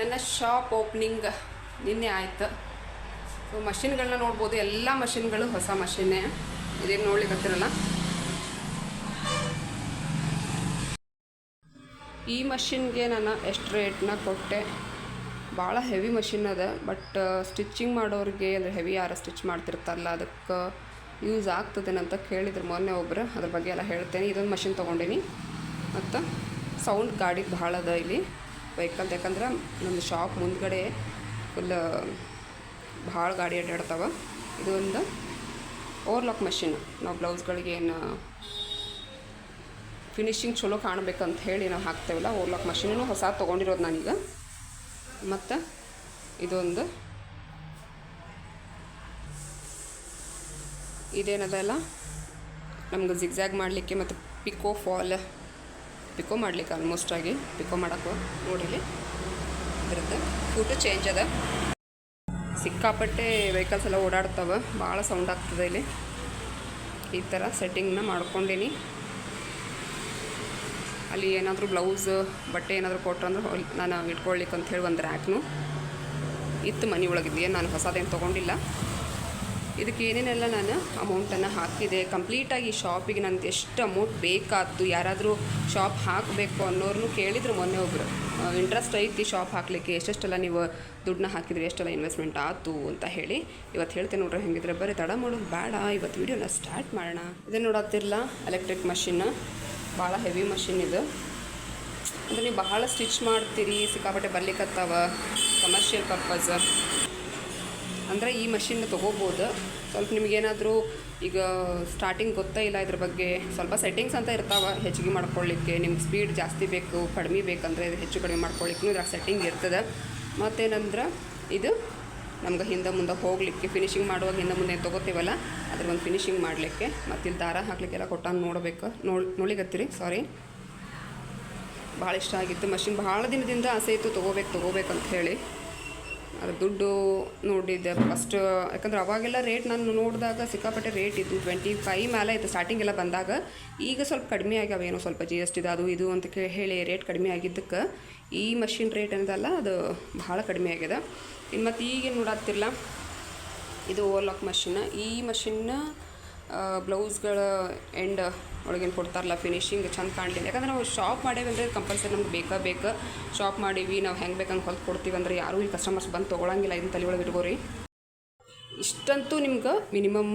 ನನ್ನ shop opening ನಿನ್ನೆ ಆಯ್ತು. ಸೊ ಮಷಿನ್ಗಳನ್ನ ನೋಡ್ಬೋದು. ಎಲ್ಲ ಮಷಿನ್ಗಳು ಹೊಸ ಮಷಿನ್ನೇ. ಇದೇನು ನೋಡ್ಲಿಕ್ಕತ್ತಿರಲ್ಲ ಈ ಮಷಿನ್ಗೆ ನಾನು ಎಷ್ಟು ರೇಟ್ನ ಕೊಟ್ಟೆ? ಭಾಳ ಹೆವಿ ಮಷಿನ್ ಅದ. ಬಟ್, ಸ್ಟಿಚ್ಚಿಂಗ್ ಮಾಡೋರಿಗೆ ಅಂದರೆ ಹೆವಿ ಯಾರು ಸ್ಟಿಚ್ ಮಾಡ್ತಿರ್ತಾರಲ್ಲ, ಅದಕ್ಕೆ ಯೂಸ್ ಆಗ್ತದೇನಂತ ಕೇಳಿದ್ರು ಮೊನ್ನೆ ಒಬ್ಬರು ಅದ್ರ ಬಗ್ಗೆ ಎಲ್ಲ ಹೇಳ್ತೇನೆ. ಇದೊಂದು ಮಷಿನ್ ತೊಗೊಂಡೀನಿ. ಮತ್ತು ಸೌಂಡ್ ಗಾಡಿ ಭಾಳ ಅದ ಇಲ್ಲಿ. ವೆಹಿಕಲ್ ಯಾಕಂದ್ರೆ ನಮ್ಮ ಶಾಪ್ ಮುಂದ್ಗಡೆ ಫುಲ್ ಭಾಳ ಗಾಡಿ ಅಡ್ಡಾಡ್ತಾವೆ. ಒಂದು ಓವರ್ಲಾಕ್ ಮಷಿನ್ ನಾವು ಬ್ಲೌಸ್ಗಳಿಗೆ ಏನು ಫಿನಿಶಿಂಗ್ ಚಲೋ ಕಾಣಬೇಕಂತ ಹೇಳಿ ನಾವು ಹಾಕ್ತೇವಲ್ಲ ಓವರ್ಲಾಕ್ ಮಷಿನೂ ಹೊಸ ತೊಗೊಂಡಿರೋದು ನಾನೀಗ. ಮತ್ತು ಇದೊಂದು ಇದೇನದಲ್ಲ, ನಮ್ಗೆ ಜಿಗ್ಜ್ಯಾಗ್ ಮಾಡಲಿಕ್ಕೆ ಮತ್ತು ಪಿಕೋ ಫಾಲ್ ಪಿಕೋ ಮಾಡ್ಲಿಕ್ಕೆ ಆಲ್ಮೋಸ್ಟ್ ಆಗಿ ಪಿಕೋ ಮಾಡೋಕ್ಕೂ ನೋಡಿಲಿ ಇದ್ರದ್ದು ಫೋಟೋ ಚೇಂಜ್ ಅದ. ಸಿಕ್ಕಾಪಟ್ಟೆ ವೆಹಿಕಲ್ಸ್ ಎಲ್ಲ ಓಡಾಡ್ತಾವೆ. ಭಾಳ ಸೌಂಡ್ ಆಗ್ತದೆ ಇಲ್ಲಿ. ಈ ಥರ ಸೆಟ್ಟಿಂಗ್ನ ಮಾಡ್ಕೊಂಡೀನಿ. ಅಲ್ಲಿ ಏನಾದರೂ ಬ್ಲೌಸ್ ಬಟ್ಟೆ ಏನಾದರೂ ಕೊಟ್ರಂದ್ರೆ ನಾನು ಇಟ್ಕೊಳ್ಲಿಕ್ಕೆ ಅಂತ ಹೇಳಿ ಒಂದು ರ್ಯಾಕ್ನು ಇತ್ತು ಮನೆ ಒಳಗಿದ್ದೆ ನಾನು ಹೊಸದೇನು ತೊಗೊಂಡಿಲ್ಲ. ಇದಕ್ಕೆ ಏನೇನೆಲ್ಲ ನಾನು ಅಮೌಂಟನ್ನು ಹಾಕಿದೆ. ಕಂಪ್ಲೀಟಾಗಿ ಈ ಶಾಪಿಗೆ ನನಗೆ ಎಷ್ಟು ಅಮೌಂಟ್ ಬೇಕಾಯ್ತು ಯಾರಾದರೂ ಶಾಪ್ ಹಾಕಬೇಕು ಅನ್ನೋರ್ನು ಕೇಳಿದ್ರು ಮೊನ್ನೆ ಒಬ್ಬರು ಇಂಟ್ರೆಸ್ಟ್ ಐತಿ ಶಾಪ್ ಹಾಕಲಿಕ್ಕೆ, ಎಷ್ಟೆಷ್ಟೆಲ್ಲ ನೀವು ದುಡ್ಡನ್ನ ಹಾಕಿದ್ರಿ, ಎಷ್ಟೆಲ್ಲ ಇನ್ವೆಸ್ಟ್ಮೆಂಟ್ ಆಯ್ತು ಅಂತ ಹೇಳಿ ಇವತ್ತು ಹೇಳ್ತೇನೆ ನೋಡ್ರಿ, ಹೆಂಗಿದ್ರೆ ಬರೀ ತಡ ಮಾಡೋದು ಬೇಡ. ಇವತ್ತು ವೀಡಿಯೋನ ಸ್ಟಾರ್ಟ್ ಮಾಡೋಣ. ಇದನ್ನು ನೋಡತ್ತಿರಲ್ಲ ಎಲೆಕ್ಟ್ರಿಕ್ ಮಷಿನ್ ಭಾಳ ಹೆವಿ ಮಷಿನ್ ಇದು. ಅಂದರೆ ನೀವು ಬಹಳ ಸ್ಟಿಚ್ ಮಾಡ್ತೀರಿ, ಸಿಕ್ಕಾಪಟ್ಟೆ ಬರ್ಲಿಕ್ಕತ್ತಾವ ಕಮರ್ಷಿಯಲ್ ಪರ್ಪಸ್ ಅಂದರೆ ಈ ಮಷಿನ್ ತೊಗೋಬೋದು. ಸ್ವಲ್ಪ ನಿಮಗೇನಾದರೂ ಈಗ ಸ್ಟಾರ್ಟಿಂಗ್ ಗೊತ್ತೇ ಇಲ್ಲ ಇದ್ರ ಬಗ್ಗೆ. ಸ್ವಲ್ಪ ಸೆಟ್ಟಿಂಗ್ಸ್ ಅಂತ ಇರ್ತಾವೆ, ಹೆಚ್ಚಿಗೆ ಮಾಡ್ಕೊಳ್ಳಿಕ್ಕೆ. ನಿಮ್ಗೆ ಸ್ಪೀಡ್ ಜಾಸ್ತಿ ಬೇಕು, ಕಡಿಮೆ ಬೇಕಂದರೆ ಇದು ಹೆಚ್ಚು ಕಡಿಮೆ ಮಾಡ್ಕೊಳ್ಳಿಕ್ಕೂ ಇದ್ರಾಗ ಸೆಟ್ಟಿಂಗ್ ಇರ್ತದೆ. ಮತ್ತೇನಂದ್ರೆ ಇದು ನಮ್ಗೆ ಹಿಂದೆ ಮುಂದೆ ಹೋಗಲಿಕ್ಕೆ ಫಿನಿಶಿಂಗ್ ಮಾಡುವಾಗ ಹಿಂದೆ ಮುಂದೆ ತೊಗೋತೀವಲ್ಲ ಅದ್ರ ಒಂದು ಫಿನಿಶಿಂಗ್ ಮಾಡಲಿಕ್ಕೆ. ಮತ್ತು ಇಲ್ಲಿ ದಾರ ಹಾಕ್ಲಿಕ್ಕೆಲ್ಲ ಕೊಟ್ಟಾಗ ನೋಡಬೇಕು. ನೋಡಿ, ನೋಡ್ಲಿಕತ್ತೀರಿ? ಸಾರಿ ಭಾಳ ಇಷ್ಟ ಆಗಿತ್ತು. ಮಷಿನ್ ಭಾಳ ದಿನದಿಂದ ಆಸೆ ಇತ್ತು, ತೊಗೋಬೇಕು, ತೊಗೋಬೇಕಂತ ಹೇಳಿ. ಅದ್ರ ದುಡ್ಡು ನೋಡಿದ್ದೆ. ಫಸ್ಟ್ ಯಾಕಂದ್ರೆ ಅವಾಗೆಲ್ಲ ರೇಟ್ ನಾನು ನೋಡಿದಾಗ ಸಿಕ್ಕಾಪಟ್ಟೆ ರೇಟ್ ಇತ್ತು ಟ್ವೆಂಟಿ ಫೈವ್ ಮೇಲೆ ಇತ್ತು ಸ್ಟಾರ್ಟಿಂಗ್ ಎಲ್ಲ ಬಂದಾಗ. ಈಗ ಸ್ವಲ್ಪ ಕಡಿಮೆ ಆಗ್ಯಾವ ಏನೋ ಸ್ವಲ್ಪ ಜಿ ಎಸ್ ಟಿದು ಅದು ಇದು ಅಂತ ಹೇಳಿ ರೇಟ್ ಕಡಿಮೆ ಆಗಿದ್ದಕ್ಕೆ. ಈ ಮಷಿನ್ ರೇಟ್ ಏನದಲ್ಲ, ಅದು ಭಾಳ ಕಡಿಮೆ ಆಗ್ಯದ. ಇನ್ನು ಮತ್ತು ಈಗೇನು ನೋಡತ್ತಿರಲ್ಲ ಇದು ಓವರ್ಲಾಕ್ ಮಷಿನ್ ಈ ಮಷಿನ್ನ ಬ್ಲೌಸ್ಗಳ ಎಂಡ್ ಒಳಗೇನು ಕೊಡ್ತಾರಲ್ಲ ಫಿನಿಶಿಂಗ್ ಚಂದ ಕಾಣಲಿ ಯಾಕಂದ್ರೆ ನಾವು ಶಾಪ್ ಮಾಡೇವಿ ಅಂದರೆ ಕಂಪಲ್ಸರಿ ನಮ್ಗೆ ಬೇಕಾ ಬೇಕು. ಶಾಪ್ ಮಾಡೀವಿ, ನಾವು ಹೆಂಗೆ ಬೇಕಂಗೆ ಹೊಲ್ದು ಕೊಡ್ತೀವಿ ಅಂದರೆ ಯಾರೂ ಇಲ್ಲಿ ಕಸ್ಟಮರ್ಸ್ ಬಂದು ತೊಗೊಳಂಗಿಲ್ಲ ಇದನ್ನ ತಲೆ ಒಳಗೆ ಇಟ್ಕೋರಿ. ಇಷ್ಟಂತೂ ನಿಮ್ಗೆ ಮಿನಿಮಮ್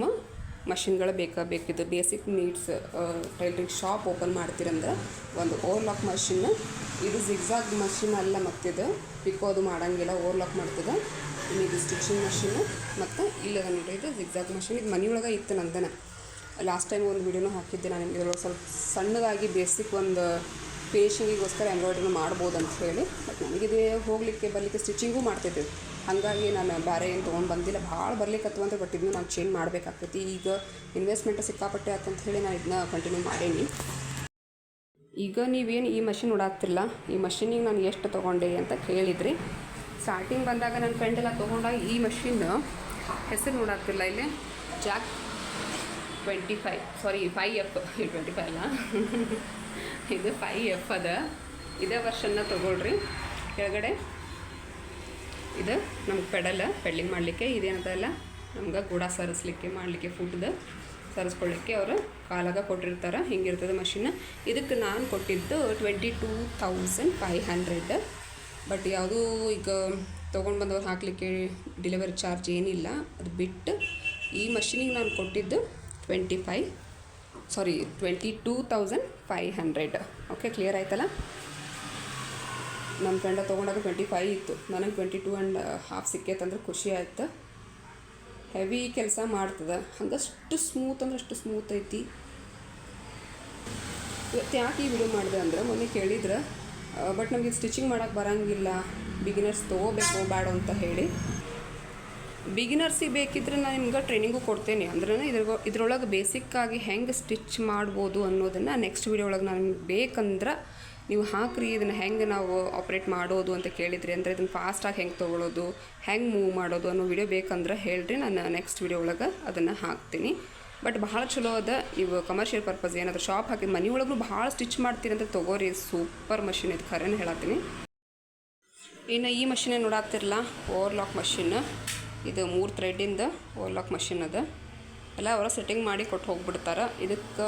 ಮಷಿನ್ಗಳು ಬೇಕಾ ಬೇಕಿದ್ದು basic needs tailoring shop open ಮಾಡ್ತೀರಂದ್ರೆ ಒಂದು ಓವರ್ಲಾಕ್ ಮಷಿನ್ ಇದು ಜಿಗ್ಸಾಗ್ ಮಷಿನ್ ಅಲ್ಲ ಮತ್ತಿದು ಪಿಕೋ ಅದು ಮಾಡಂಗಿಲ್ಲ ಓವರ್ಲಾಕ್ ಮಾಡ್ತದೆ. ಇದು ಸ್ಟಿಚಿಂಗ್ ಮಷೀನು ಮತ್ತು ಇಲ್ಲದ ನೋಡಿ ಇದು ಜಿಗ್ಜಾಗ್ ಮಷೀನ್ ಇದು ಮನೆಯೊಳಗೆ ಇತ್ತು ನಂದನ. ಲಾಸ್ಟ್ ಟೈಮ್ ಒಂದು ವೀಡಿಯೋನೂ ಹಾಕಿದ್ದೆ ನಾನು ನಿಮಗೆ. ಇದ್ರೊಳಗೆ ಸ್ವಲ್ಪ ಸಣ್ಣದಾಗಿ ಬೇಸಿಕ್ ಒಂದು ಫಿನಿಷಿಂಗಿಗೋಸ್ಕರ ಎಂಬ್ರಾಯ್ಡ್ರಿನ ಮಾಡ್ಬೋದು ಅಂತ ಹೇಳಿ. ಬಟ್ ನನಗಿದೆ ಹೋಗಲಿಕ್ಕೆ, ಬರಲಿಕ್ಕೆ ಸ್ಟಿಚಿಂಗೂ ಮಾಡ್ತಿದ್ದೆ ಹಾಗಾಗಿ ನಾನು ಬೇರೆ ಏನು ತೊಗೊಂಡು ಬಂದಿಲ್ಲ. ಭಾಳ ಬರ್ಲಿಕ್ಕೆ ಅಂತ ಬಟ್ ಇದನ್ನು ನಾನು ಚೇಂಜ್ ಮಾಡಬೇಕಾಗ್ತೈತಿ ಈಗ ಇನ್ವೆಸ್ಟ್ಮೆಂಟ್ ಸಿಕ್ಕಾಪಟ್ಟೆ ಅಂತ ಹೇಳಿ ನಾನು ಇದನ್ನ ಕಂಟಿನ್ಯೂ ಮಾಡೇನಿ. ಈಗ ನೀವೇನು ಈ ಮಷಿನ್ ನೋಡಾತಿಲ್ಲ ಈ ಮಷಿನಿಗೆ ನಾನು ಎಷ್ಟು ತೊಗೊಂಡೆ ಅಂತ ಕೇಳಿದ್ರಿ. ಸ್ಟಾರ್ಟಿಂಗ್ ಬಂದಾಗ ನನ್ನ ಫ್ರೆಂಡ್ ಎಲ್ಲ ತೊಗೊಂಡಾಗ ಈ ಮಷಿನ್ ಹೆಸರು ನೋಡಾಗ್ತಿಲ್ಲ ಇಲ್ಲಿ. Jack twenty five sorry five F twenty five ಅಲ್ಲ. ಇದು ಫೈ ಎಫ್ ಅದ. ಇದೇ ವರ್ಷನ್ನ ತೊಗೊಳ್ರಿ. ಕೆಳಗಡೆ ಇದು ನಮ್ಗೆ ಪೆಡಲ್ ಪೆಡ್ಲಿಂಗ್ ಮಾಡಲಿಕ್ಕೆ ಇದೇನದಲ್ಲ ನಮ್ಗೆ ಗೂಡ ಸರಿಸ್ಲಿಕ್ಕೆ, ಮಾಡಲಿಕ್ಕೆ ಫುಡ್ದು ಸರಿಸ್ಕೊಳ್ಳಿಕ್ಕೆ ಅವರು ಕಾಲಾಗ ಕೊಟ್ಟಿರ್ತಾರೆ. ಹಿಂಗಿರ್ತದೆ ಮಷಿನ್ ಇದಕ್ಕೆ ನಾನು ಕೊಟ್ಟಿದ್ದು twenty two thousand five hundred but ಯಾವುದೂ ಈಗ ತೊಗೊಂಡು ಬಂದವ್ರು ಹಾಕಲಿಕ್ಕೆ ಡೆಲಿವರಿ ಚಾರ್ಜ್ ಏನಿಲ್ಲ. ಅದು ಬಿಟ್ಟು ಈ ಮಷಿನಿಗೆ ನಾನು ಕೊಟ್ಟಿದ್ದು twenty five sorry twenty two thousand five hundred okay clear ಆಯ್ತಲ್ಲ ನನ್ನ ಫ್ರೆಂಡ ತೊಗೊಂಡಾಗ ಟ್ವೆಂಟಿ ಫೈವ್ ಇತ್ತು. ನನಗೆ ಟ್ವೆಂಟಿ ಟೂ ಆ್ಯಂಡ್ ಹಾಫ್ ಸಿಕ್ಕೈತಂದ್ರೆ ಖುಷಿ ಆಯ್ತು. ಹೆವಿ ಕೆಲಸ ಮಾಡ್ತದೆ. ಹಂಗಷ್ಟು ಸ್ಮೂತ್ ಅಂದ್ರೆ ಅಷ್ಟು ಸ್ಮೂತ್ ಐತಿ. ಇವತ್ತು ಯಾಕೆ ಈ ವಿಡಿಯೋ ಮಾಡಿದೆ ಅಂದ್ರೆ ಮೊನ್ನೆ ಕೇಳಿದ್ರೆ ಬಟ್ ನಮಗೆ ಸ್ಟಿಚಿಂಗ್ ಮಾಡೋಕ್ಕೆ ಬರೋಂಗಿಲ್ಲ. ಬಿಗಿನರ್ಸ್ ತೊಗೋಬೇಕು ಬೇಡ ಅಂತ ಹೇಳಿ. ಬಿಗಿನರ್ಸಿಗೆ ಬೇಕಿದ್ರೆ ನಾನು ನಿಮ್ಗೆ ಟ್ರೈನಿಂಗು ಕೊಡ್ತೇನೆ. ಅಂದ್ರೆ ಇದ್ರ ಇದ್ರೊಳಗೆ ಬೇಸಿಕ್ಕಾಗಿ ಹೆಂಗೆ ಸ್ಟಿಚ್ ಮಾಡ್ಬೋದು ಅನ್ನೋದನ್ನು ನೆಕ್ಸ್ಟ್ ವಿಡಿಯೋ ಒಳಗೆ ನಾನು ಬೇಕಂದ್ರೆ ನೀವು ಹಾಕ್ರಿ, ಇದನ್ನು ಹೆಂಗೆ ನಾವು ಆಪ್ರೇಟ್ ಮಾಡೋದು ಅಂತ ಕೇಳಿದ್ರಿ. ಅಂದರೆ ಇದನ್ನು ಫಾಸ್ಟಾಗಿ ಹೆಂಗೆ ತೊಗೊಳೋದು, ಹೆಂಗೆ ಮೂವ್ ಮಾಡೋದು ಅನ್ನೋ ವಿಡಿಯೋ ಬೇಕಂದ್ರೆ ಹೇಳ್ರಿ. ನಾನು ನೆಕ್ಸ್ಟ್ ವೀಡಿಯೋ ಒಳಗೆ ಅದನ್ನು ಹಾಕ್ತೀನಿ. ಬಟ್ ಭಾಳ ಚಲೋ ಅದ. ಇವು ಕಮರ್ಷಿಯಲ್ ಪರ್ಪಸ್ ಏನಾದರೂ ಶಾಪ್ ಹಾಕಿ ಒಳಗೂ ಭಾಳ ಸ್ಟಿಚ್ ಮಾಡ್ತೀರಿ ಅಂತ ತಗೋರಿ. ಸೂಪರ್ ಮಷಿನ್ ಇದು ಖರೇನ ಹೇಳತ್ತೀನಿ. ಇನ್ನು ಈ ಮಷಿನೇ ನೋಡಾಕ್ತಿರಲ್ಲ ಓವರ್ಲಾಕ್ ಮಷಿನ್ ಇದು ಮೂರು ಥ್ರೆಡ್ಡಿಂದ ಓವರ್ಲಾಕ್ ಮಷಿನ್ ಅದ. ಎಲ್ಲ ಅವರ ಸೆಟ್ಟಿಂಗ್ ಮಾಡಿ ಕೊಟ್ಟು ಹೋಗ್ಬಿಡ್ತಾರೆ. ಇದಕ್ಕೆ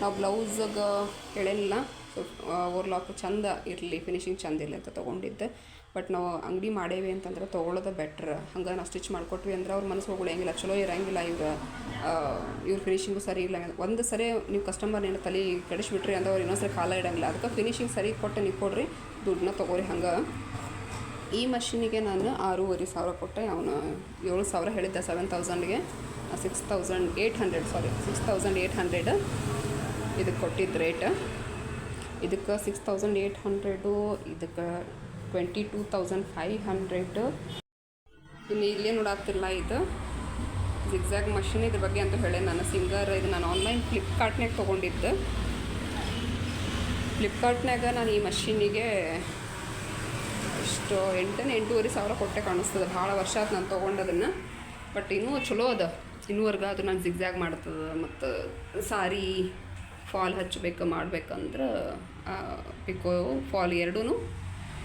ನಾವು ಬ್ಲೌಸ್ಗೆ ಹೇಳಿಲ್ಲ ಓವರ್ಲಾಕ್ ಚಂದ ಇರಲಿ. ಫಿನಿಶಿಂಗ್ ಚಂದ ಇರಲಿ ಅಂತ ತೊಗೊಂಡಿದ್ದೆ. ಬಟ್ ನಾವು ಅಂಗಡಿ ಮಾಡೇವಿ ಅಂತಂದ್ರೆ ತೊಗೊಳೋದು ಬೆಟ್ರ್ ಹಂಗೆ ನಾವು ಸ್ಟಿಚ್ ಮಾಡಿಕೊಟ್ವಿ ಅಂದ್ರೆ ಅವ್ರ ಮನಸ್ಸು ಏಂಗಿಲ್ಲ ಚಲೋ ಇರೋಂಗಿಲ್ಲ ಇವ್ರ ಇವ್ರ ಫಿನಿಷಿಂಗು ಸರಿ ಇಲ್ಲ. ಒಂದು ಸರಿ ನೀವು ಕಸ್ಟಮರ್ ಏನು ತಲೆ ಕೆಡಿಸ್ಬಿಟ್ರಿ ಅಂದ್ರೆ ಅವ್ರು ಇನ್ನೊಂದು ಸರಿ ಕಾಲ ಇಡಂಗಿಲ್ಲ. ಅದಕ್ಕೆ ಫಿನಿಶಿಂಗ್ ಸರಿ ಕೊಟ್ಟು ನೀವು ಕೊಡ್ರಿ, ದುಡ್ಡನ್ನ ತೊಗೋರಿ ಹಂಗೆ. ಈ ಮಷಿನಿಗೆ ನಾನು ಆರೂವರೆ ಸಾವಿರ ಕೊಟ್ಟೆ ಅವನು ಏಳು ಸಾವಿರ ಹೇಳಿದ್ದೆ seven ತೌಸಂಡ್ಗೆ six thousand eight hundred sorry six thousand eight hundred ಇದಕ್ಕೆ ಕೊಟ್ಟಿದ್ದು ರೇಟ್ ಇದಕ್ಕೆ ಸಿಕ್ಸ್ ತೌಸಂಡ್ ಏಯ್ಟ್ ಹಂಡ್ರೆಡು ಇದಕ್ಕೆ twenty two thousand five hundred ಇನ್ನು ಇಲ್ಲೇ ನೋಡಾತಿಲ್ಲ ಇದು. ಜಿಗ್ಜಾಗ್ ಮಷಿನ್ ಇದ್ರ ಬಗ್ಗೆ ಅಂತ ಹೇಳಿ ನಾನು ಸಿಂಗರ್ ಇದು ನಾನು ಆನ್ಲೈನ್ ಫ್ಲಿಪ್ಕಾರ್ಟ್ನಾಗ ತೊಗೊಂಡಿದ್ದೆ. ಫ್ಲಿಪ್ಕಾರ್ಟ್ನಾಗ ನಾನು ಈ ಮಷೀನಿಗೆ ಎಷ್ಟು ಎಂಟನೇ ಎಂಟೂವರೆ ಸಾವಿರ ಕೊಟ್ಟೆ ಕಾಣಿಸ್ತದೆ. ಭಾಳ ವರ್ಷ ಆಯ್ತು ನಾನು ತೊಗೊಂಡದನ್ನು. ಬಟ್ ಇನ್ನೂ ಚಲೋ ಅದ. ಇನ್ನೂವರೆಗೆ ಅದು ನಾನು ಜಿಗ್ಜಾಗ್ ಮಾಡ್ತದೆ. ಮತ್ತು ಸಾರಿ ಫಾಲ್ ಹಚ್ಚಬೇಕು ಮಾಡ್ಬೇಕಂದ್ರೆ ಪಿಕೋ ಫಾಲ್ ಎರಡೂ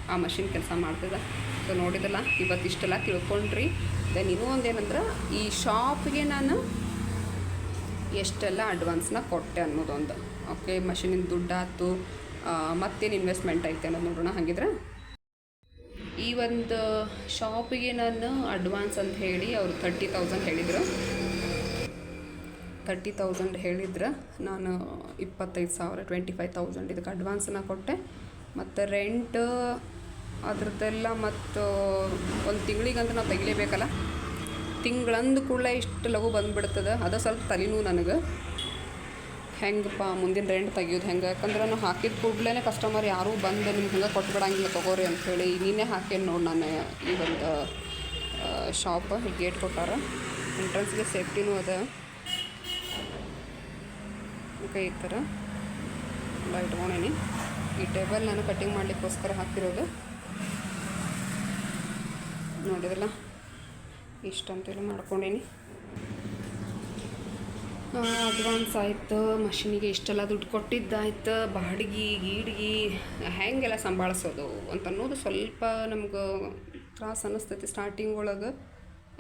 ಆ ಮಷಿನ್ ಕೆಲಸ ಮಾಡ್ತದೆ. ಸೊ ನೋಡಿದಲ್ಲ ಇವತ್ತು ಇಷ್ಟೆಲ್ಲ ತಿಳ್ಕೊಂಡ್ರಿ. ದೆನ್ ಇನ್ನೂ ಒಂದೇನಂದ್ರೆ, ಈ ಶಾಪ್ಗೆ ನಾನು ಎಷ್ಟೆಲ್ಲ ಅಡ್ವಾನ್ಸ್ನ ಕೊಟ್ಟೆ ಅನ್ನೋದೊಂದು. ಓಕೆ ಮಷಿನಿನ ದುಡ್ಡಾಯ್ತು. ಮತ್ತೇನು ಇನ್ವೆಸ್ಟ್ಮೆಂಟ್ ಐತೆ ಅನ್ನೋದು ನೋಡೋಣ. ಹಾಗಿದ್ರೆ, ಈ ಒಂದು ಶಾಪಿಗೆ ನಾನು ಅಡ್ವಾನ್ಸ್ ಅಂತ ಹೇಳಿ ಅವರು ತರ್ಟಿ ತೌಸಂಡ್ ಹೇಳಿದರು. ತರ್ಟಿ ತೌಸಂಡ್ ಹೇಳಿದ್ರೆ, ನಾನು ಇಪ್ಪತ್ತೈದು ಸಾವಿರ ಟ್ವೆಂಟಿ ಫೈವ್ ತೌಸಂಡ್ ಇದಕ್ಕೆ ಅಡ್ವಾನ್ಸನ್ನ ಕೊಟ್ಟೆ. ಮತ್ತು ರೆಂಟ್ ಅದ್ರದ್ದೆಲ್ಲ ಮತ್ತು ಒಂದು ತಿಂಗಳಿಗಂತ ನಾವು ತೆಗಿಲೇಬೇಕಲ್ಲ? ತಿಂಗಳಂದು ಕೂಡಲೇ ಇಷ್ಟು ಲಘು ಬಂದುಬಿಡ್ತದೆ. ಅದು ಸ್ವಲ್ಪ ತಲೆನೂ ನನಗೆ. ಹೆಂಗಪ್ಪ, ಮುಂದಿನ ರೆಂಟ್ ತೆಗಿಯೋದು ಹೆಂಗೆ? ಯಾಕಂದ್ರೆ ನಾನು ಹಾಕಿದ ಕೂಡಲೇ ಕಸ್ಟಮರ್ ಯಾರೂ ಬಂದು ನಿಮ್ಗೆ ಹಂಗೆ ಕೊಟ್ಬಿಡಂಗಿಲ್ಲ ತೊಗೋರಿ ಅಂಥೇಳಿ ನೀನೇ ಹಾಕೇನು ನೋಡಿ ನಾನು ಈ ಒಂದು ಶಾಪ್ ಗೇಟ್ ಕೊಟ್ಟಾರ. ಎಂಟ್ರೆನ್ಸ್ಗೆ ಸೇಫ್ಟಿನೂ ಅದ. ಈ ಥರ ಇಟ್ಕೊಂಡೇನಿ ಈ ಟೇಬಲ್ ನಾನು ಕಟ್ಟಿಂಗ್ ಮಾಡಲಿಕ್ಕೋಸ್ಕರ ಹಾಕಿರೋದು. ನೋಡಿದ್ರಲ್ಲ? ಇಷ್ಟಂತೆಲ್ಲ ಮಾಡ್ಕೊಂಡೇನಿ. ಅಡ್ವಾನ್ಸ್ ಆಯ್ತು, ಮಷಿನಿಗೆ ಇಷ್ಟೆಲ್ಲ ದುಡ್ಡು ಕೊಟ್ಟಿದ್ದಾಯ್ತು, ಬಾಡಿಗೆ, ಗೀಡಿಗೆ, ಹೆಂಗೆಲ್ಲ ಸಂಭಾಳಿಸೋದು ಅಂತ ಅನ್ನೋದು ಸ್ವಲ್ಪ ನಮ್ಗೆ ತ್ರಾಸ ಅನ್ನಿಸ್ತೈತಿ ಸ್ಟಾರ್ಟಿಂಗ್ ಒಳಗೆ.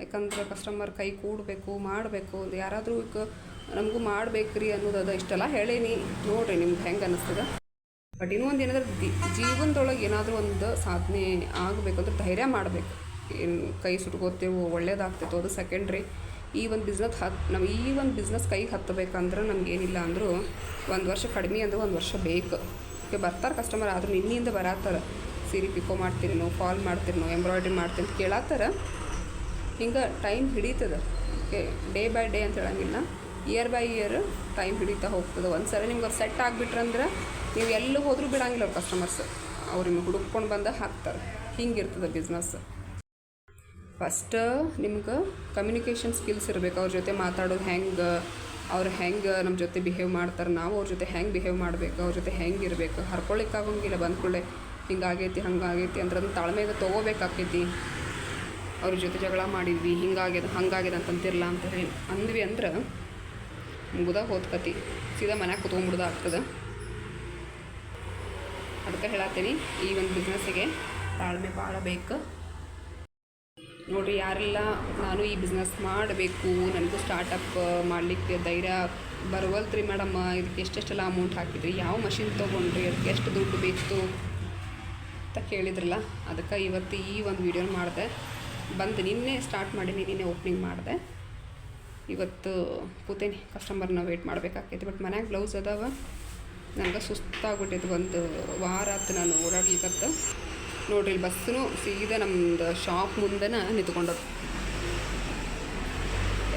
ಯಾಕಂದ್ರೆ ಕಸ್ಟಮರ್ ಕೈ ಕೂಡಬೇಕು, ಮಾಡಬೇಕು ಯಾರಾದರೂ ಈಗ ನಮಗೂ ಮಾಡಬೇಕ್ರಿ ಅನ್ನೋದು ಅದ, ಇಷ್ಟೆಲ್ಲ ಹೇಳೀನಿ. ನೋಡಿರಿ ನಿಮ್ಗೆ ಹೆಂಗೆ ಅನ್ನಿಸ್ತದೆ. ಬಟ್ ಇನ್ನೊಂದು ಏನಂದ್ರೆ ಜೀವನದೊಳಗೆ ಏನಾದರೂ ಒಂದು ಸಾಧನೆ ಆಗಬೇಕಂದ್ರೆ ಧೈರ್ಯ ಮಾಡಬೇಕು. ಕೈ ಸುಟ್ಕೋತೇವು, ಒಳ್ಳೇದಾಗ್ತೈತೋ, ಅದು ಸೆಕೆಂಡ್ರಿ ಈ ಒಂದು ಬಿಸ್ನೆಸ್ ಹತ್ ನಾವು ಈ ಒಂದು ಬಿಸ್ನೆಸ್ ಕೈಗೆ ಹತ್ತಬೇಕಂದ್ರೆ ನಮಗೇನಿಲ್ಲ ಅಂದರೂ ಒಂದು ವರ್ಷ ಕಡಿಮೆ ಅಂದ್ರೆ ಒಂದು ವರ್ಷ ಬೇಕು. ಓಕೆ ಬರ್ತಾರೆ ಕಸ್ಟಮರ್ ಆದರೂ ನಿನ್ನಿಂದ ಬರತ್ತಾರ ಸೀರೆ ಪಿಕೋ ಮಾಡ್ತೀನಿ ಫಾಲ್ ಮಾಡ್ತೀರಿ ನಾವು ಎಂಬ್ರಾಯ್ಡ್ರಿ ಮಾಡ್ತೀನಿ ಅಂತ ಕೇಳತ್ತಾರ ಹಿಂಗೆ ಟೈಮ್ ಹಿಡೀತದೆ. ಓಕೆ ಡೇ ಬೈ ಡೇ ಅಂತ ಹೇಳಂಗಿಲ್ಲ. ಇಯರ್ ಬೈ ಇಯರ್ ಟೈಮ್ ಹಿಡಿತಾ ಹೋಗ್ತದೆ. ಒಂದು ಸಲ ನಿಮ್ಗೆ ಅವ್ರು ಸೆಟ್ ಆಗಿಬಿಟ್ರಂದ್ರೆ ನೀವು ಎಲ್ಲೂ ಹೋದರೂ ಬಿಡಂಗಿಲ್ಲ ಅವ್ರು ಕಸ್ಟಮರ್ಸ್ ಅವ್ರು ನಿಮ್ಗೆ ಹುಡುಕ್ಕೊಂಡು ಬಂದು ಹಾಕ್ತಾರೆ. ಹಿಂಗಿರ್ತದೆ ಬಿಸ್ನೆಸ್ ಫಸ್ಟ್ ನಿಮ್ಗೆ ಕಮ್ಯುನಿಕೇಷನ್ ಸ್ಕಿಲ್ಸ್ ಇರಬೇಕು. ಅವ್ರ ಜೊತೆ ಮಾತಾಡೋದು ಹೆಂಗೆ, ಅವ್ರು ಹೆಂಗೆ ನಮ್ಮ ಜೊತೆ ಬಿಹೇವ್ ಮಾಡ್ತಾರೆ ನಾವು, ಅವ್ರ ಜೊತೆ ಹೆಂಗೆ ಬಿಹೇವ್ ಮಾಡಬೇಕು, ಅವ್ರ ಜೊತೆ ಹೆಂಗೆ ಇರಬೇಕು. ಹರ್ಕೊಳ್ಳಿಕ್ಕಾಗಂಗಿಲ್ಲ ಬಂದ್ಕೊಳ್ಳೆ ಹಿಂಗಾಗೈತಿ, ಹಂಗಾಗೈತಿ ಅಂದ್ರೆ ಅದನ್ನ ತಾಳ್ಮೆಗೆ ತೊಗೋಬೇಕಾಕೈತಿ. ಅವ್ರ ಜೊತೆ ಜಗಳ ಮಾಡಿದ್ವಿ, ಹಿಂಗಾಗ್ಯದ, ಹಂಗಾಗ್ಯದ ಅಂತಂತಿರಲ್ಲ ಅಂತ ಹೇಳಿ. ಅಂದ್ವಿ ಅಂದ್ರೆ ಮುಗಿದ ಹೋದ್ಕತಿ. ಸೀದಾ ಮನ್ಯಾಗ ಕುತ್ಕೊಂಡ್ಬಿಡ್ದು ಆಗ್ತದೆ. ಅದಕ್ಕೆ ಹೇಳತ್ತೀನಿ ಈ ಒಂದು ಬಿಸ್ನೆಸ್ಸಿಗೆ ತಾಳ್ಮೆ ಭಾಳ ಬೇಕು. ನೋಡಿರಿ, ಯಾರೆಲ್ಲ ನಾನು ಈ ಬಿಸ್ನೆಸ್ ಮಾಡಬೇಕು, ನನಗೂ ಸ್ಟಾರ್ಟಪ್ ಮಾಡಲಿಕ್ಕೆ ಧೈರ್ಯ ಬರುವಲ್ತ್ರಿ ಮೇಡಮ್ಮ ಇದಕ್ಕೆ ಎಷ್ಟೆಷ್ಟೆಲ್ಲ ಅಮೌಂಟ್ ಹಾಕಿದ್ರಿ, ಯಾವ ಮಷಿನ್ ತೊಗೊಂಡ್ರಿ, ಅದಕ್ಕೆ ಎಷ್ಟು ದುಡ್ಡು ಬೇಕು ಅಂತ ಕೇಳಿದ್ರಲ್ಲ, ಅದಕ್ಕೆ ಇವತ್ತು ಈ ಒಂದು ವಿಡಿಯೋ ಮಾಡಿದೆ. ಬಂದು ನಿನ್ನೆ ಸ್ಟಾರ್ಟ್ ಮಾಡೀನಿ, ನಿನ್ನೆ ಓಪನಿಂಗ್ ಮಾಡಿದೆ. ಇವತ್ತು ಕೂತೇನಿ ಕಸ್ಟಮರ್ನ ವೇಟ್ ಮಾಡಬೇಕಾಗ್ತೈತಿ ಬಟ್ ಮನ್ಯಾಗ ಬ್ಲೌಸ್ ಅದಾವ ನನಗೆ ಸುಸ್ತಾಗ್ಬಿಟ್ಟಿದ್ದು ಒಂದು ವಾರ ಆತು ನಾನು ಓಡಾಡ್ಲಿಕ್ಕತ್ತು ನೋಡ್ರಿ, ಇಲ್ಲಿ ಬಸ್ಸು ಸೀದಾ ನಮ್ದು ಶಾಪ್ ಮುಂದೆನ ನಿಂತ್ಕೊಂಡದ್ದು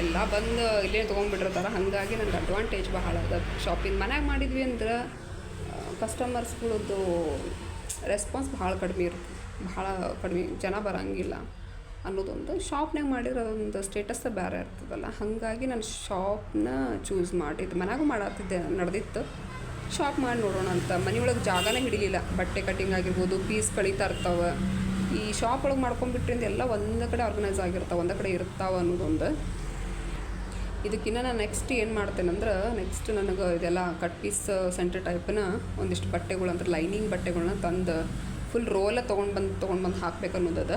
ಎಲ್ಲ ಬಂದು ಇಲ್ಲೇ ತೊಗೊಂಡ್ಬಿಟ್ಟಿರ್ತಾರ ಹಾಗಾಗಿ ನನಗೆ ಅಡ್ವಾಂಟೇಜ್ ಬಹಳ ಅದ. ಶಾಪಿಂಗ್ ಮನ್ಯಾಗ ಮಾಡಿದ್ವಿ ಅಂದ್ರೆ ಕಸ್ಟಮರ್ಸ್ಗಳದ್ದು ರೆಸ್ಪಾನ್ಸ್ ಭಾಳ ಕಡಿಮೆ ಇರುತ್ತೆ. ಭಾಳ ಕಡಿಮೆ, ಜನ ಬರೋಂಗಿಲ್ಲ ಅನ್ನೋದೊಂದು ಶಾಪ್ನಾಗ ಮಾಡಿರೋ ಒಂದು ಸ್ಟೇಟಸ್ ಬೇರೆ ಇರ್ತದಲ್ಲ. ಹಾಗಾಗಿ ನಾನು ಶಾಪ್ನ ಚೂಸ್ ಮಾಡಿದ್ದು, ಮನ್ಯಾಗೂ ಮಾಡತ್ತಿದ್ದೆ, ನಡೆದಿತ್ತು. ಶಾಪ್ ಮಾಡಿ ನೋಡೋಣ ಅಂತ. ಮನೆಯೊಳಗೆ ಜಾಗನೇ ಹಿಡಿಲಿಲ್ಲ. ಬಟ್ಟೆ ಕಟಿಂಗ್ ಆಗಿರ್ಬೋದು ಪೀಸ್ ಕಳೀತಾ ಇರ್ತಾವೆ. ಈ ಶಾಪ್ ಒಳಗೆ ಮಾಡ್ಕೊಂಡ್ಬಿಟ್ರಿಂದ ಎಲ್ಲ ಒಂದು ಕಡೆ ಆರ್ಗನೈಸ್ ಆಗಿರ್ತಾವೆ, ಒಂದು ಕಡೆ ಇರ್ತಾವೆ ಅನ್ನೋದೊಂದು. ಇದಕ್ಕಿನ್ನ ನಾನು ನೆಕ್ಸ್ಟ್ ಏನು ಮಾಡ್ತೇನೆ ಅಂದ್ರೆ ನೆಕ್ಸ್ಟ್ ನನಗೆ ಇದೆಲ್ಲ ಕಟ್ ಪೀಸ್ ಸೆಂಟರ್ ಟೈಪ್ನ ಒಂದಿಷ್ಟು ಬಟ್ಟೆಗಳು ಅಂದ್ರೆ ಲೈನಿಂಗ್ ಬಟ್ಟೆಗಳನ್ನ ತಂದು ಫುಲ್ ರೋಲ ತೊಗೊಂಡು ಬಂದು ತೊಗೊಂಡು ಬಂದು ಹಾಕ್ಬೇಕು ಅನ್ನೋದದ.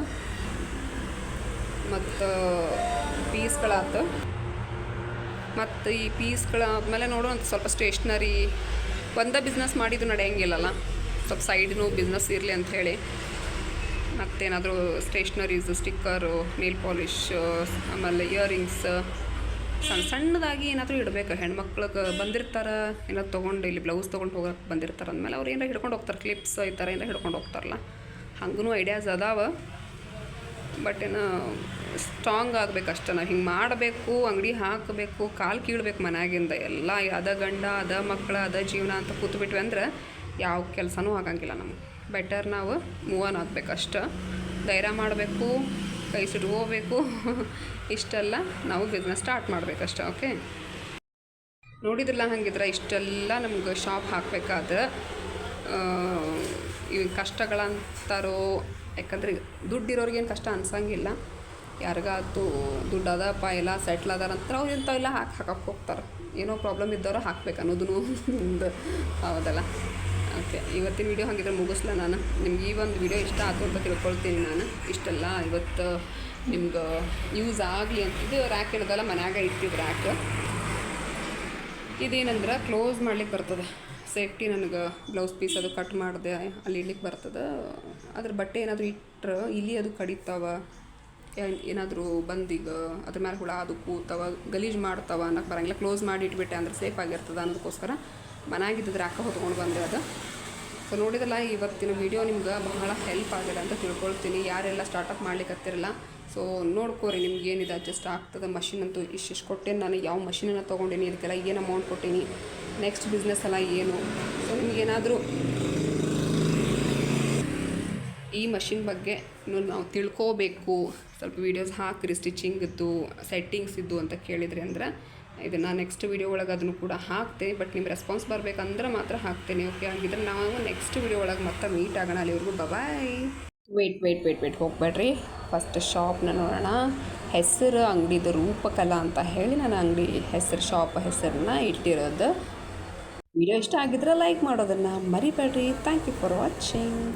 ಮತ್ತು ಪೀಸ್ಗಳಾತು ಮತ್ತು ಈ ಪೀಸ್ಗಳಾದ್ಮೇಲೆ ನೋಡೋಣ, ಸ್ವಲ್ಪ ಸ್ಟೇಷ್ನರಿ ಒಂದೇ ಬಿಸ್ನೆಸ್ ಮಾಡಿದ್ದು ನಡೆಯಂಗಿಲ್ಲಲ್ಲ. ಸ್ವಲ್ಪ ಸೈಡ್ನು ಬಿಸ್ನೆಸ್ ಇರಲಿ ಅಂತ ಹೇಳಿ. ಮತ್ತೇನಾದರೂ ಸ್ಟೇಷ್ನರೀಸ್ ಸ್ಟಿಕ್ಕರು ನೀಲ್ ಪಾಲಿಶ್ ಆಮೇಲೆ ಇಯರಿಂಗ್ಸ್ ಸಣ್ಣ ಸಣ್ಣದಾಗಿ ಏನಾದರೂ ಇಡಬೇಕು. ಹೆಣ್ಮಕ್ಳಿಗೆ ಬಂದಿರ್ತಾರೆ, ಏನಾದ್ರು ತೊಗೊಂಡು ಇಲ್ಲಿ ಬ್ಲೌಸ್ ತೊಗೊಂಡು ಹೋಗೋಕೆ ಬಂದಿರ್ತಾರೆ ಅಂದಮೇಲೆ ಅವ್ರು ಏನಾರ ಹಿಡ್ಕೊಂಡು ಹೋಗ್ತಾರೆ. ಕ್ಲಿಪ್ಸ್ ಈ ಥರ ಏನಾರ ಹಿಡ್ಕೊಂಡು ಹೋಗ್ತಾರಲ್ಲ. ಹಂಗೂ ಐಡಿಯಾಸ್ ಅದಾವ. ಬಟ್ ಏನು ಸ್ಟ್ರಾಂಗ್ ಆಗಬೇಕಷ್ಟೇ ನಾವು ಹಿಂಗೆ ಮಾಡಬೇಕು, ಅಂಗಡಿ ಹಾಕಬೇಕು, ಕಾಲು ಕೀಳ್ಬೇಕು ಮನ್ಯಾಗಿಂದ. ಎಲ್ಲ ಅದ ಗಂಡ, ಅದ ಮಕ್ಕಳ ಅದ ಜೀವನ ಅಂತ ಕೂತ್ಬಿಟ್ವಿ ಅಂದ್ರೆ ಯಾವ ಕೆಲಸನೂ ಆಗಂಗಿಲ್ಲ ನಮಗೆ. ಬೆಟರ್ ನಾವು ಮೂವ್ ಆನ್ ಅಷ್ಟೆ. ಧೈರ್ಯ ಮಾಡಬೇಕು, ಕೈ ಸುಟ್ಕೋಬೇಕು ಇಷ್ಟೆಲ್ಲ ನಾವು ಬಿಸ್ನೆಸ್ ಸ್ಟಾರ್ಟ್ ಮಾಡಬೇಕಷ್ಟೆ ಓಕೆ ನೋಡಿದ್ರಲ್ಲ ಹಂಗಿದ್ರೆ ಇಷ್ಟೆಲ್ಲ ನಮ್ಗೆ ಶಾಪ್ ಹಾಕಬೇಕಾದ್ರೆ ಇವು ಕಷ್ಟಗಳಂತಾರೋ, ಯಾಕಂದ್ರೆ ದುಡ್ಡಿರೋರಿಗೇನು ಕಷ್ಟ ಅನ್ಸಂಗಿಲ್ಲ. ಯಾರಿಗಾದ್ರು ದುಡ್ಡು ಅದಪ್ಪ ಎಲ್ಲ ಸೆಟ್ಲ್ ಅದಾರ ಅಂತ ಅವ್ರು ಇಂಥವೆಲ್ಲ ಹಾಕಿ ಹಾಕಕ್ಕೆ ಹೋಗ್ತಾರೆ. ಏನೋ ಪ್ರಾಬ್ಲಮ್ ಇದ್ದವ್ರು ಹಾಕ್ಬೇಕು ಅನ್ನೋದು ಒಂದು ಹೌದಲ್ಲ? ಓಕೆ ಇವತ್ತಿನ ವಿಡಿಯೋ ಹಾಗಿದ್ರೆ ಮುಗಿಸ್ಲ ನಾನು. ನಿಮ್ಗೆ ಈ ಒಂದು ವಿಡಿಯೋ ಇಷ್ಟ ಆಯ್ತು ಅಂತ ತಿಳ್ಕೊಳ್ತೀನಿ ನಾನು. ಇಷ್ಟೆಲ್ಲ, ಇವತ್ತು ನಿಮ್ಗೆ ಯೂಸ್ ಆಗಲಿ ಅಂತ. ಇದು ರ್ಯಾಕ್ ಇಡೋದಲ್ಲ, ಮನ್ಯಾಗ ಇಟ್ಟಿದ್ದು ರ್ಯಾಕ್ ಇದೇನಂದ್ರೆ ಕ್ಲೋಸ್ ಮಾಡ್ಲಿಕ್ಕೆ ಬರ್ತದೆ. ಸೇಫ್ಟಿ ನನಗೆ ಬ್ಲೌಸ್ ಪೀಸ್ ಅದು ಕಟ್ ಮಾಡಿದೆ, ಅಲ್ಲಿ ಇಡ್ಲಿಕ್ಕೆ ಬರ್ತದೆ. ಅದ್ರ ಬಟ್ಟೆ ಏನಾದರೂ ಇಟ್ಟರೆ ಇಲಿ ಅದು ಕಡಿತಾವ. ಏನಾದರೂ ಬಂದೀಗ ಅದ್ರ ಮೇಲೆ ಹುಳ ಅದು ಕೂತವ, ಗಲೀಜು ಮಾಡ್ತಾವ ಅನ್ನಕ್ಕೆ ಬರಂಗಿಲ್ಲ. ಕ್ಲೋಸ್ ಮಾಡಿ ಇಟ್ಬಿಟ್ಟೆ ಅಂದ್ರೆ ಸೇಫ್ ಆಗಿರ್ತದೆ ಅನ್ನೋದಕ್ಕೋಸ್ಕರ ಮನೆಯಾಗಿದ್ದರೆ ಅಕ್ಕ ಹೊತ್ಕೊಂಡು ಬಂದೆ ಅದು. ಸೊ ನೋಡಿದಲ್ಲ ಇವತ್ತಿನ ವಿಡಿಯೋ ನಿಮ್ಗೆ ಬಹಳ ಹೆಲ್ಪ್ ಆಗಿದೆ ಅಂತ ತಿಳ್ಕೊಳ್ತೀನಿ. ಯಾರೆಲ್ಲ ಸ್ಟಾರ್ಟಪ್ ಮಾಡ್ಲಿಕ್ಕತ್ತಿರಲ್ಲ ಸೊ ನೋಡ್ಕೋರಿ ನಿಮ್ಗೆ ಏನಿದೆ ಅಡ್ಜಸ್ಟ್ ಆಗ್ತದೆ ಮಷಿನ್ ಅಂತೂ ಇಷ್ಟಿಷ್ಟು ಕೊಟ್ಟೇನು ನಾನು, ಯಾವ ಮಷಿನನ್ನು ತೊಗೊಂಡೀನಿ, ಇದಕ್ಕೆಲ್ಲ ಏನು ಅಮೌಂಟ್ ಕೊಟ್ಟೀನಿ ನೆಕ್ಸ್ಟ್ ಬಿಸ್ನೆಸ್ ಎಲ್ಲ ಏನು. ಸೊ ನಿಮಗೇನಾದರೂ ಈ ಮಷಿನ್ ಬಗ್ಗೆ ನಾವು ತಿಳ್ಕೋಬೇಕು. ಸ್ವಲ್ಪ ವೀಡಿಯೋಸ್ ಹಾಕಿರಿ ಸ್ಟಿಚಿಂಗಿದ್ದು ಸೆಟ್ಟಿಂಗ್ಸ್ ಇದ್ದು ಅಂತ ಕೇಳಿದ್ರಿ ಅಂದ್ರೆ ಇದನ್ನು ನೆಕ್ಸ್ಟ್ ವೀಡಿಯೋ ಒಳಗೆ ಅದನ್ನು ಕೂಡ ಹಾಕ್ತೀನಿ. ಬಟ್ ನಿಮ್ಮ ರೆಸ್ಪಾನ್ಸ್ ಬರಬೇಕಂದ್ರೆ ಮಾತ್ರ ಹಾಕ್ತೀನಿ ಓಕೆ ಹಾಗಿದ್ರೆ ನಾವು ನೆಕ್ಸ್ಟ್ ವೀಡಿಯೋ ಒಳಗೆ ಮತ್ತೆ ಮೀಟ್ ಆಗೋಣ ಅಲ್ಲಿವರೆಗೂ. Bye wait wait wait wait ಹೋಗ್ಬೇಡ್ರಿ. ಫಸ್ಟ್ ಶಾಪ್ನ ನೋಡೋಣ. ಹೆಸರು, ಅಂಗಡಿದು ರೂಪಕಲಾ ಅಂತ ಹೇಳಿ ನಾನು ಅಂಗಡಿ ಹೆಸರು ಶಾಪ್ ಹೆಸರನ್ನ ಇಟ್ಟಿರೋದು. ವಿಡಿಯೋ ಇಷ್ಟ ಆಗಿದ್ರೆ ಲೈಕ್ ಮಾಡೋದನ್ನು ಮರಿಬೇಡ್ರಿ. Thank you for watching